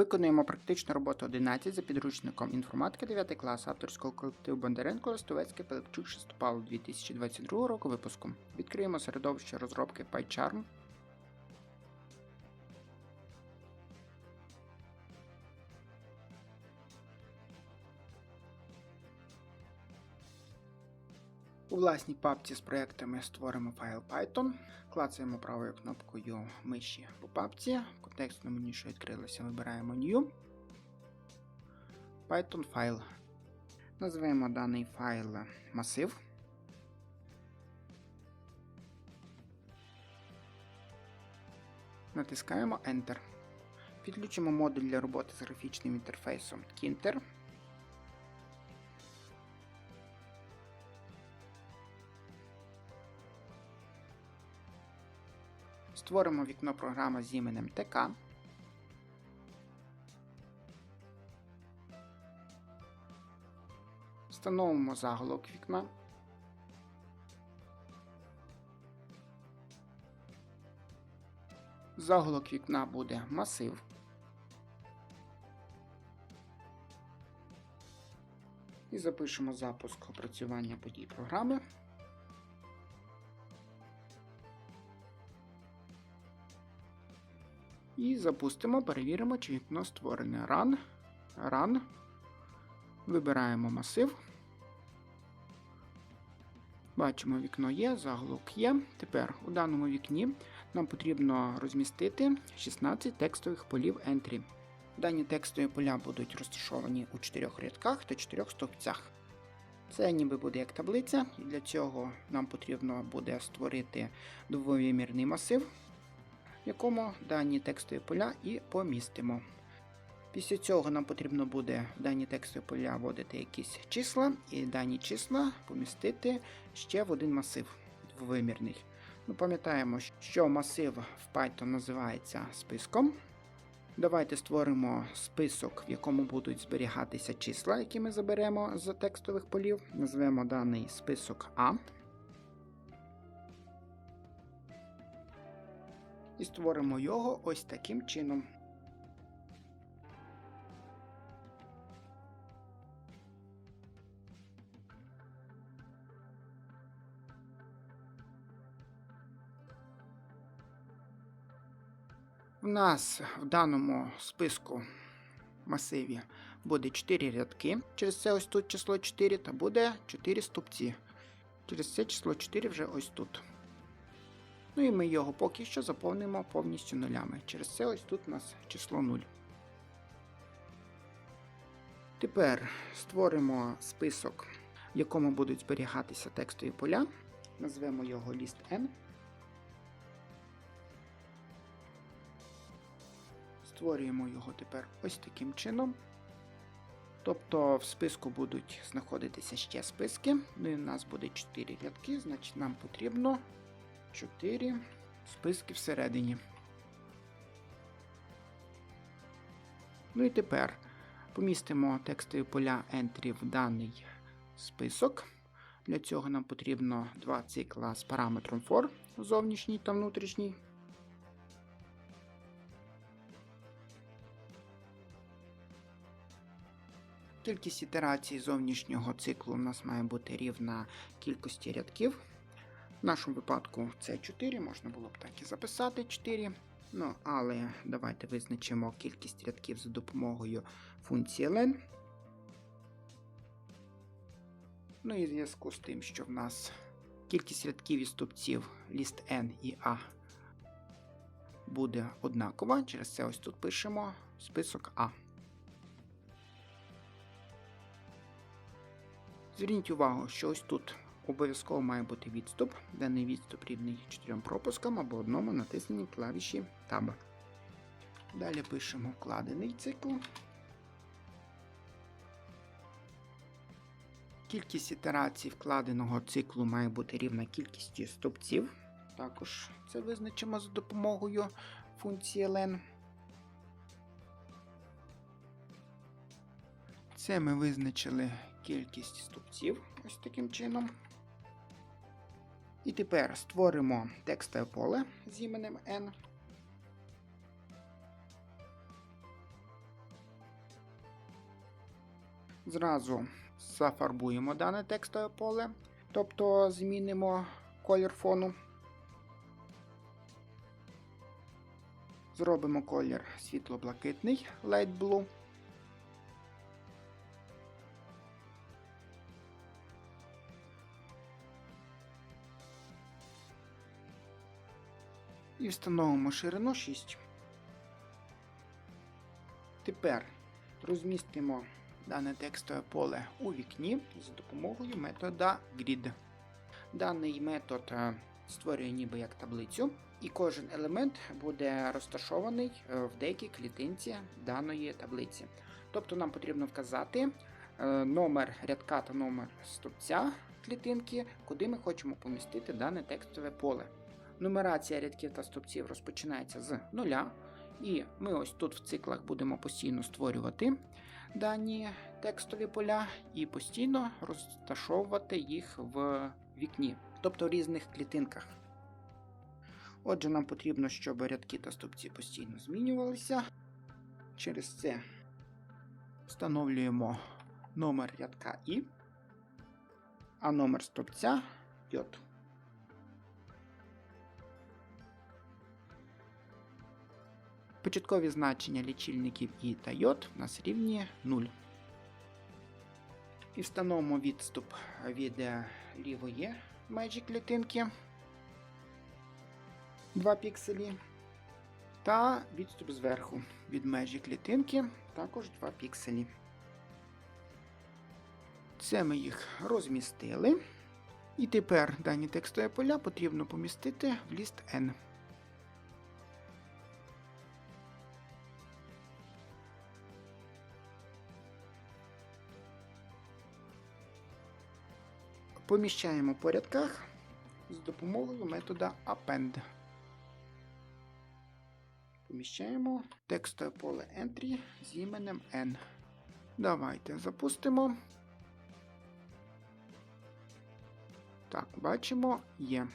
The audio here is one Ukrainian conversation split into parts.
Виконуємо практичну роботу 11 за підручником інформатики 9 клас авторського колективу Бондаренко Листовецький Пелекчук Шестопал 2022 року випуску. Відкриємо середовище розробки PyCharm. Власній папці з проектами створимо файл Python, клацаємо правою кнопкою миші по папці. В контекстному меню, що відкрилося, вибираємо New. Python файл. Назвемо даний файл масив. Натискаємо Enter. Підключимо модуль для роботи з графічним інтерфейсом Kinter. Створимо вікно програми з іменем ТК. Встановимо заголовок вікна. Заголовок вікна буде масив. І запишемо запуск опрацювання подій програми. І запустимо, перевіримо, чи вікно створене. Run. Run. Вибираємо масив. Бачимо, вікно є, заголовок є. Тепер у даному вікні нам потрібно розмістити 16 текстових полів Entry. Дані текстові поля будуть розташовані у 4 рядках та 4 стовпцях. Це ніби буде як таблиця, і для цього нам потрібно буде створити двовимірний масив, в якому дані текстові поля і помістимо. Після цього нам потрібно буде в дані текстові поля вводити якісь числа, і дані числа помістити ще в один масив двовимірний. Ми пам'ятаємо, що масив в Python називається списком. Давайте створимо список, в якому будуть зберігатися числа, які ми заберемо з текстових полів. Назвемо даний список А. І створимо його ось таким чином. У нас в даному списку масиві буде 4 рядки. Через це ось тут число 4 та буде 4 ступці. Через це число 4 вже ось тут. Ну і ми його поки що заповнимо повністю нулями. Через це ось тут у нас число 0. Тепер створимо список, в якому будуть зберігатися текстові поля. Назвемо його list n. Створюємо його тепер ось таким чином. Тобто в списку будуть знаходитися ще списки. Ну і в нас буде 4 рядки, значить нам потрібно 4 списки всередині. Ну і тепер помістимо текстові поля entry в даний список. Для цього нам потрібно два цикла з параметром for зовнішній та внутрішній. Кількість ітерацій зовнішнього циклу у нас має бути рівна кількості рядків. В нашому випадку це 4, можна було б так і записати 4. Ну, але давайте визначимо кількість рядків за допомогою функції len. Ну і в зв'язку з тим, що в нас кількість рядків і стовпців ліст n і a буде однакова, через це ось тут пишемо список А. Зверніть увагу, що ось тут обов'язково має бути відступ. Даний відступ рівний 4 пропускам або одному натисненні клавіші Tab. Далі пишемо вкладений цикл. Кількість ітерацій вкладеного циклу має бути рівна кількості стовпців. Також це визначимо за допомогою функції len. Це ми визначили кількість стовпців ось таким чином. І тепер створимо текстове поле з іменем N. Зразу зафарбуємо дане текстове поле, тобто змінимо колір фону. Зробимо колір світло-блакитний Light Blue. І встановимо ширину 6. Тепер розмістимо дане текстове поле у вікні за допомогою метода Grid. Даний метод е, створює ніби як таблицю, і кожен елемент буде розташований е, в деякій клітинці даної таблиці. Тобто нам потрібно вказати е, номер рядка та номер стовпця клітинки, куди ми хочемо помістити дане текстове поле. Нумерація рядків та стовпців розпочинається з нуля, і ми ось тут в циклах будемо постійно створювати дані текстові поля і постійно розташовувати їх в вікні, тобто в різних клітинках. Отже, нам потрібно, щоб рядки та стовпці постійно змінювалися. Через це встановлюємо номер рядка І, а номер стовпця J. Початкові значення лічильників І та J у нас рівні 0. І встановимо відступ від е, лівої межі клітинки 2 пікселі. Та відступ зверху від межі клітинки також 2 пікселі. Це ми їх розмістили. І тепер дані текстові поля потрібно помістити в ліст N. Поміщаємо по рядках з допомогою метода append. Поміщаємо текстове поле Entry з іменем N. Давайте запустимо. Так, бачимо, є.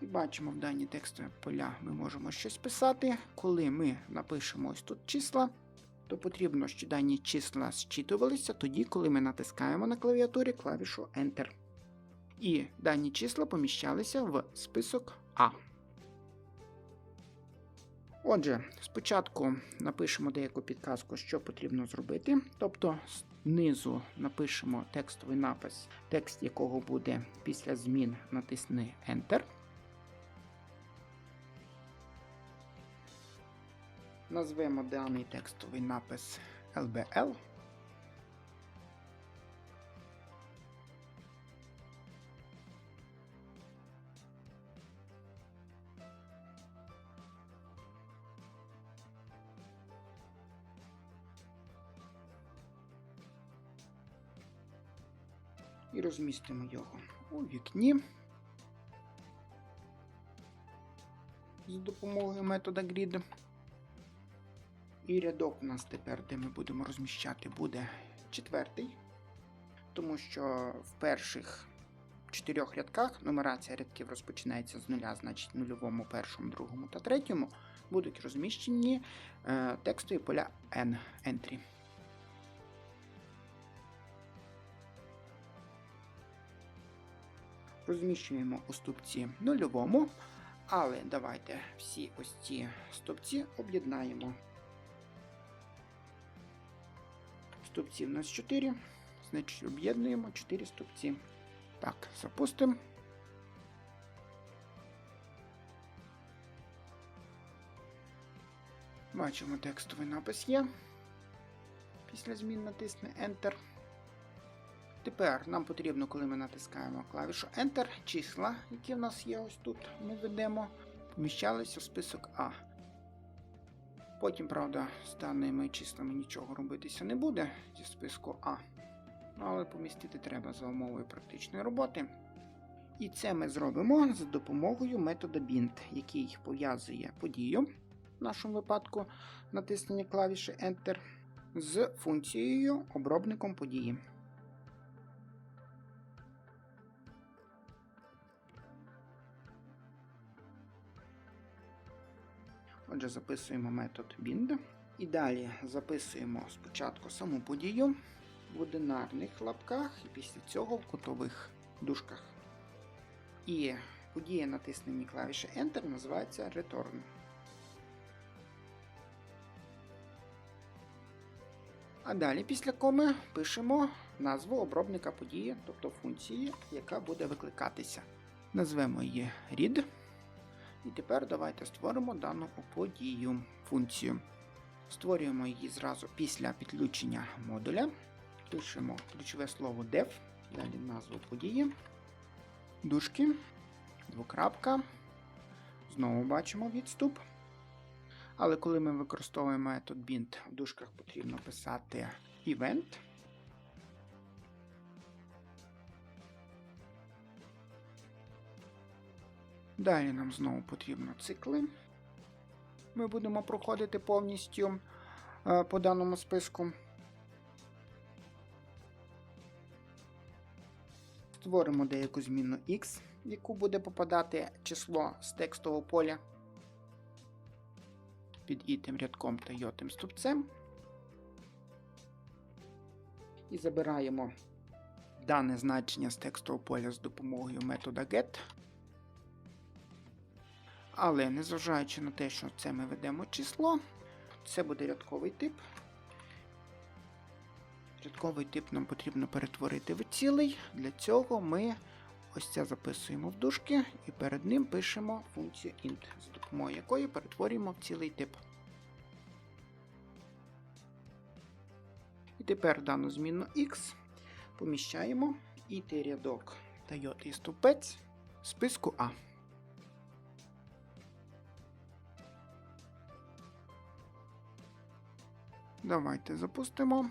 І бачимо в дані текстові поля ми можемо щось писати. Коли ми напишемо ось тут числа, то потрібно, що дані числа зчитувалися тоді, коли ми натискаємо на клавіатурі клавішу Enter. І дані числа поміщалися в список А. Отже, спочатку напишемо деяку підказку, що потрібно зробити. Тобто знизу напишемо текстовий напис, текст якого буде після змін натисни Enter. Назвемо даний текстовий напис LBL. І розмістимо його у вікні з допомогою метода Grid. І рядок у нас тепер, де ми будемо розміщати, буде четвертий, тому що в перших чотирьох рядках нумерація рядків розпочинається з нуля, значить нульовому, першому, другому та третьому будуть розміщені е, текстові поля N entry. Розміщуємо у ступці нульовому, але давайте всі ось ці стовпці об'єднаємо. Стовпців у нас 4, значить об'єднуємо 4 стовпці. Так, запустимо. Бачимо, текстовий напис є. Після змін натисне Enter. Тепер нам потрібно, коли ми натискаємо клавішу Enter, числа, які в нас є ось тут, ми ведемо, поміщалися в список А. Потім, правда, з даними числами нічого робитися не буде зі списку А. Але помістити треба за умовою практичної роботи. І це ми зробимо за допомогою метода bind, який пов'язує подію, в нашому випадку натиснення клавіші Enter, з функцією обробником події. Отже, записуємо метод bind. І далі записуємо спочатку саму подію в одинарних лапках, і після цього в кутових дужках. І подія натиснені клавіші Enter називається Return. А далі після коми пишемо назву обробника події, тобто функції, яка буде викликатися. Назвемо її read. І тепер давайте створимо дану подію функцію. Створюємо її зразу після підключення модуля. Пишемо ключове слово dev, далі назву події, дужки, двокрапка. Знову бачимо відступ. Але коли ми використовуємо метод bind, в дужках потрібно писати event. Далі нам знову потрібно цикли. Ми будемо проходити повністю е, по даному списку. Створимо деяку змінну x, в яку буде попадати число з текстового поля під ітим рядком та йотим стовпцем. І забираємо дане значення з текстового поля з допомогою метода get. Але незважаючи на те, що це ми ведемо число, це буде рядковий тип. Рядковий тип нам потрібно перетворити в цілий. Для цього ми ось це записуємо в дужки і перед ним пишемо функцію int, за допомогою якої перетворюємо в цілий тип. І тепер дану змінну x поміщаємо ітий рядок та йотий стовпець в списку А. Давайте запустимо.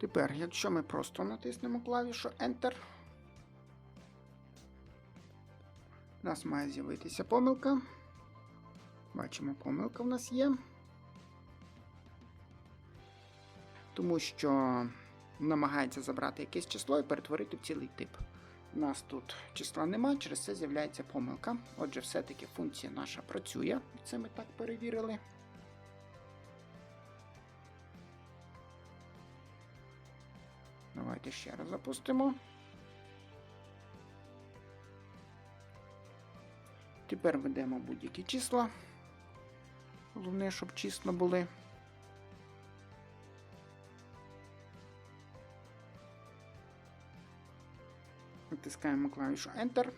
Тепер, якщо ми просто натиснемо клавішу Enter, у нас має з'явитися помилка. Бачимо, помилка в нас є. Тому що намагається забрати якесь число і перетворити в цілий тип. Нас тут числа нема, через це з'являється помилка. Отже, все-таки функція наша працює. Це ми так перевірили. Давайте ще раз запустимо. Тепер ведемо будь-які числа. Головне, щоб числа були. Натискаємо клавішу Enter.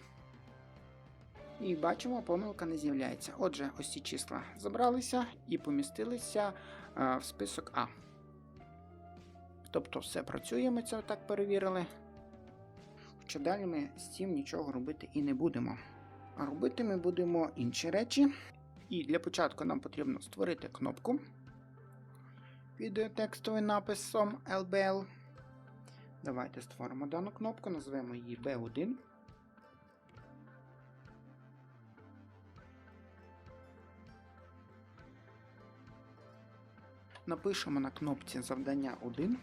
І бачимо, помилка не з'являється. Отже, ось ці числа забралися і помістилися а, в список А. Тобто все працює, ми це так перевірили. Хоча далі ми з цим нічого робити і не будемо. А робити ми будемо інші речі. І для початку нам потрібно створити кнопку під написом LBL. Давайте створимо дану кнопку, назвемо її B1. Напишемо на кнопці завдання 1.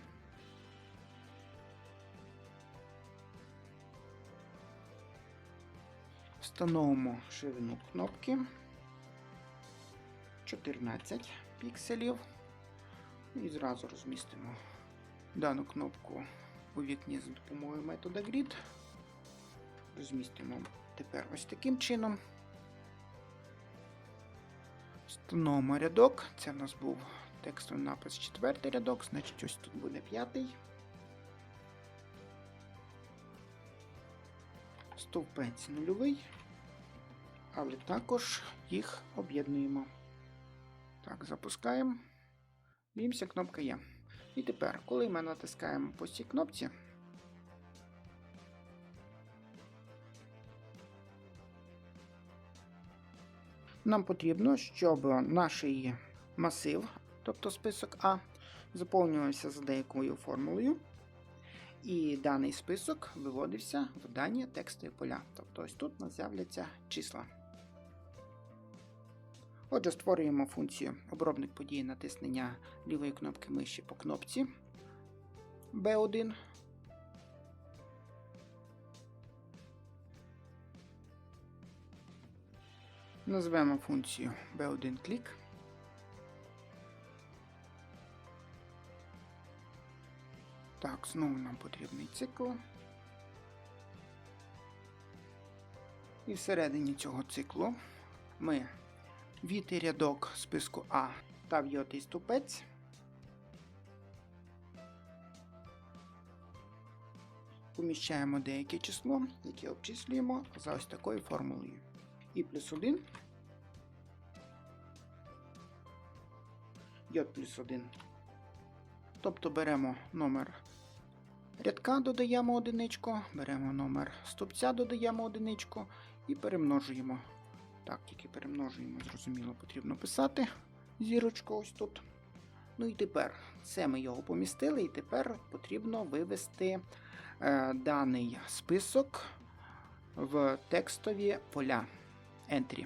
Встановимо ширину кнопки 14 пікселів. І зразу розмістимо дану кнопку у вікні за допомогою метода Grid. Розмістимо тепер ось таким чином. Встановимо рядок. Це в нас був текстовий напис четвертий рядок, значить ось тут буде п'ятий. Стовпець нульовий, але також їх об'єднуємо. Так, запускаємо. Дивимося, кнопка є. І тепер, коли ми натискаємо по цій кнопці, нам потрібно, щоб наш масив, тобто список А, заповнювався за деякою формулою. І даний список виводився в дані текстові поля. Тобто ось тут у нас з'являться числа. Отже, створюємо функцію обробник події натиснення лівої кнопки миші по кнопці B1. Назвемо функцію B1Click. Так, знову нам потрібний цикл. І всередині цього циклу ми вітий рядок списку А та в'ятий ступець. Поміщаємо деяке число, яке обчислюємо за ось такою формулою. І плюс 1. J плюс 1. Тобто беремо номер рядка, додаємо одиничку, беремо номер стовпця, додаємо одиничку і перемножуємо. Так, тільки перемножуємо, зрозуміло, потрібно писати зірочку ось тут. Ну і тепер це ми його помістили, і тепер потрібно вивести е, даний список в текстові поля entry.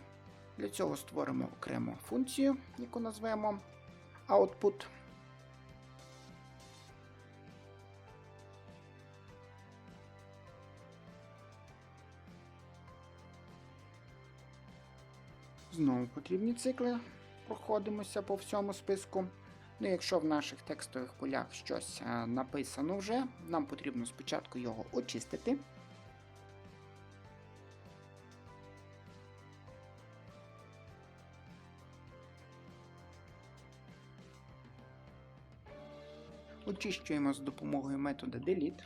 Для цього створимо окрему функцію, яку назвемо output. Знову потрібні цикли. Проходимося по всьому списку. Ну, якщо в наших текстових полях щось е, написано вже, нам потрібно спочатку його очистити. Очищуємо з допомогою методу delete.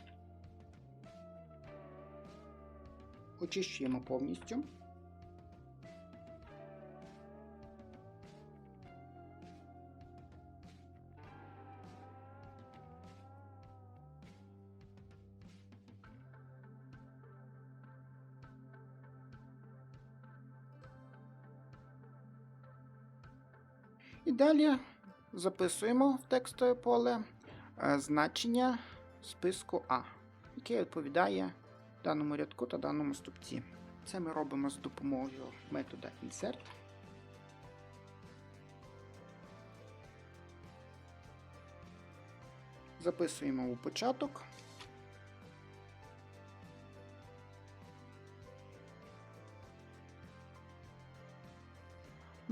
Очищуємо повністю. Далі записуємо в текстове поле е, значення списку А, яке відповідає даному рядку та даному ступці. Це ми робимо з допомогою метода insert. Записуємо у початок.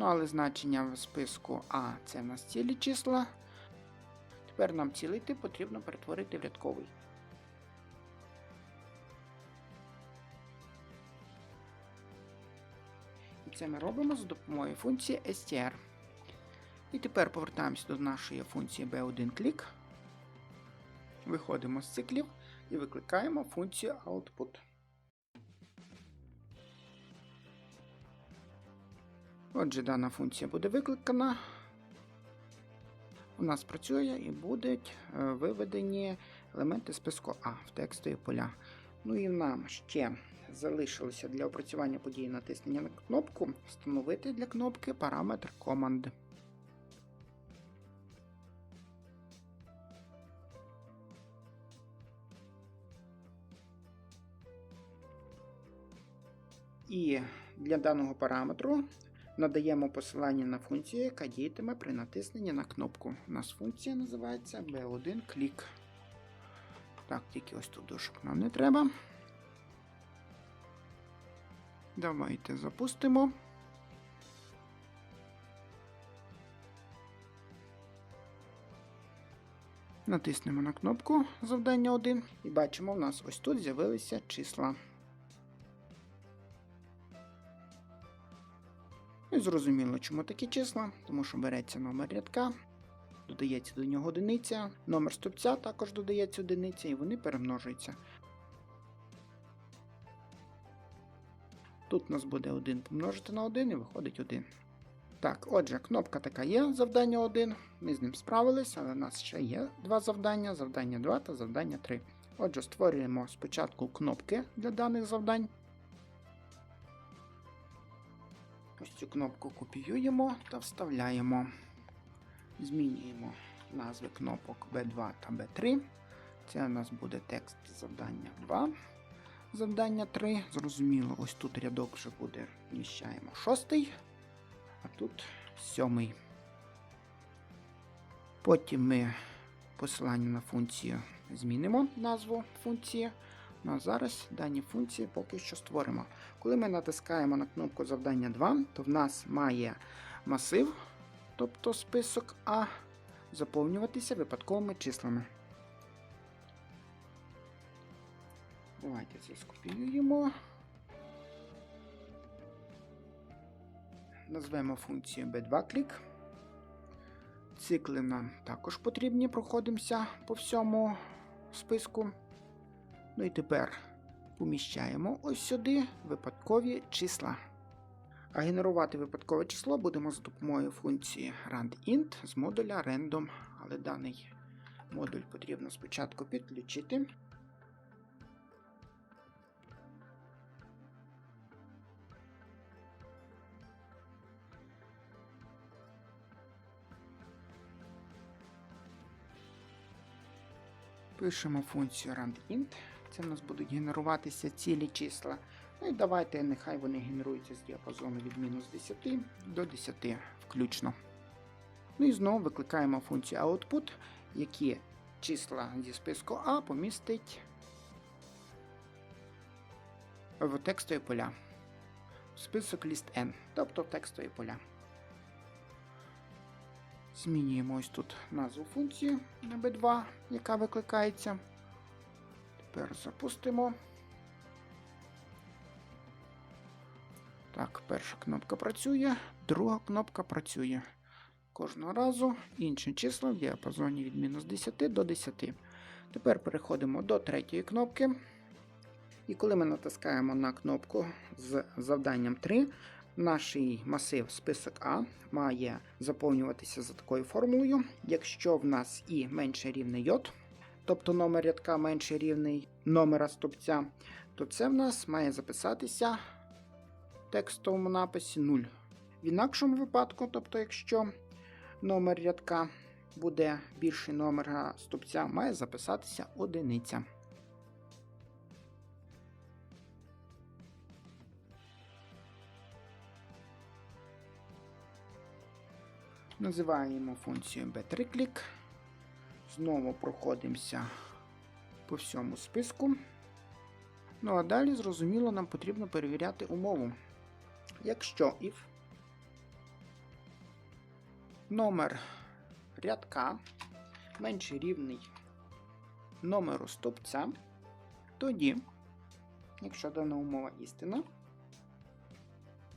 Ну, але значення в списку А це в нас цілі числа. Тепер нам цілий тип потрібно перетворити в рядковий. І це ми робимо за допомогою функції str. І тепер повертаємося до нашої функції b1 click. Виходимо з циклів і викликаємо функцію output. Отже, дана функція буде викликана. У нас працює і будуть е, виведені елементи списку А в текстові поля. Ну і нам ще залишилося для опрацювання події натиснення на кнопку встановити для кнопки параметр команд. І для даного параметру надаємо посилання на функцію, яка діятиме при натисненні на кнопку. У нас функція називається B1 клік. Так, тільки ось тут дошок нам не треба. Давайте запустимо. Натиснемо на кнопку завдання 1 і бачимо, у нас ось тут з'явилися числа. Ну і зрозуміло, чому такі числа, тому що береться номер рядка, додається до нього одиниця, номер стовпця також додається одиниця, і вони перемножуються. Тут у нас буде 1 помножити на 1 і виходить 1. Так, отже, кнопка така є, завдання 1. Ми з ним справились, але у нас ще є два завдання: завдання 2 та завдання 3. Отже, створюємо спочатку кнопки для даних завдань. Ось цю кнопку копіюємо та вставляємо. Змінюємо назви кнопок B2 та B3. Це у нас буде текст завдання 2. Завдання 3. Зрозуміло, ось тут рядок вже буде, вміщаємо шостий, а тут сьомий. Потім ми посилання на функцію змінимо назву функції. Ну а зараз дані функції поки що створимо. Коли ми натискаємо на кнопку завдання 2, то в нас має масив, тобто список А, заповнюватися випадковими числами. Давайте це скопіюємо. Назвемо функцію B2click. Цикли нам також потрібні, проходимося по всьому списку. Ну і тепер поміщаємо ось сюди випадкові числа. А генерувати випадкове число будемо за допомогою функції randint з модуля random, але даний модуль потрібно спочатку підключити. Пишемо функцію randint. Це в нас будуть генеруватися цілі числа. Ну і давайте, нехай вони генеруються з діапазону від мінус 10 до 10 включно. Ну і знову викликаємо функцію output, які числа зі списку А помістить в текстові поля. В список ліст N, тобто текстові поля. Змінюємо ось тут назву функції на B2, яка викликається. Тепер запустимо. Так, перша кнопка працює, друга кнопка працює. Кожного разу інші числа в діапазоні від мінус 10 до 10. Тепер переходимо до третьої кнопки. І коли ми натискаємо на кнопку з завданням 3, наш масив список А має заповнюватися за такою формулою. Якщо в нас І менше рівне J, тобто номер рядка менше рівний номера стопця, то це в нас має записатися в текстовому написі 0. В інакшому випадку, тобто, якщо номер рядка буде більший номера стопця, має записатися одиниця. Називаємо функцію b3click. Знову проходимося по всьому списку. Ну а далі, зрозуміло, нам потрібно перевіряти умову. Якщо if номер рядка менше рівний номеру стовпця, тоді, якщо дана умова істина,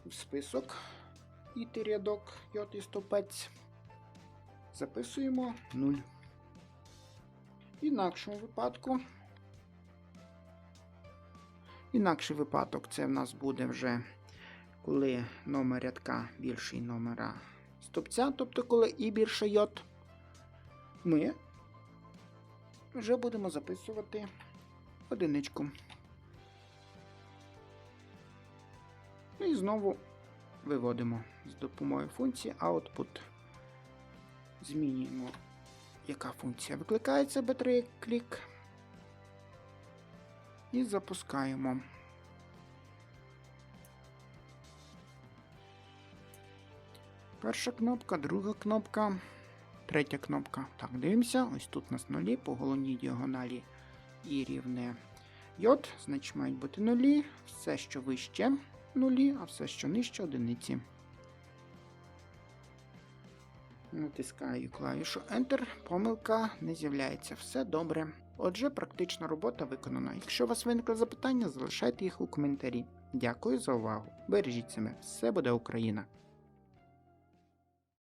в список іти рядок йот і стовпець записуємо 0. Інакшому випадку. Інакший випадок це в нас буде вже коли номер рядка більший номера стопця, тобто коли і більше йод, ми вже будемо записувати одиничку. І знову виводимо з допомогою функції output. Змінюємо, яка функція викликається b3 клік. І запускаємо. Перша кнопка, друга кнопка, третя кнопка. Так, дивимося. Ось тут у нас нулі по головній діагоналі і рівне йод, значить мають бути нулі. Все, що вище нулі, а все, що нижче одиниці. Натискаю клавішу Enter, помилка не з'являється. Все добре. Отже, практична робота виконана. Якщо у вас виникли запитання, залишайте їх у коментарі. Дякую за увагу. Бережіть себе, все буде Україна!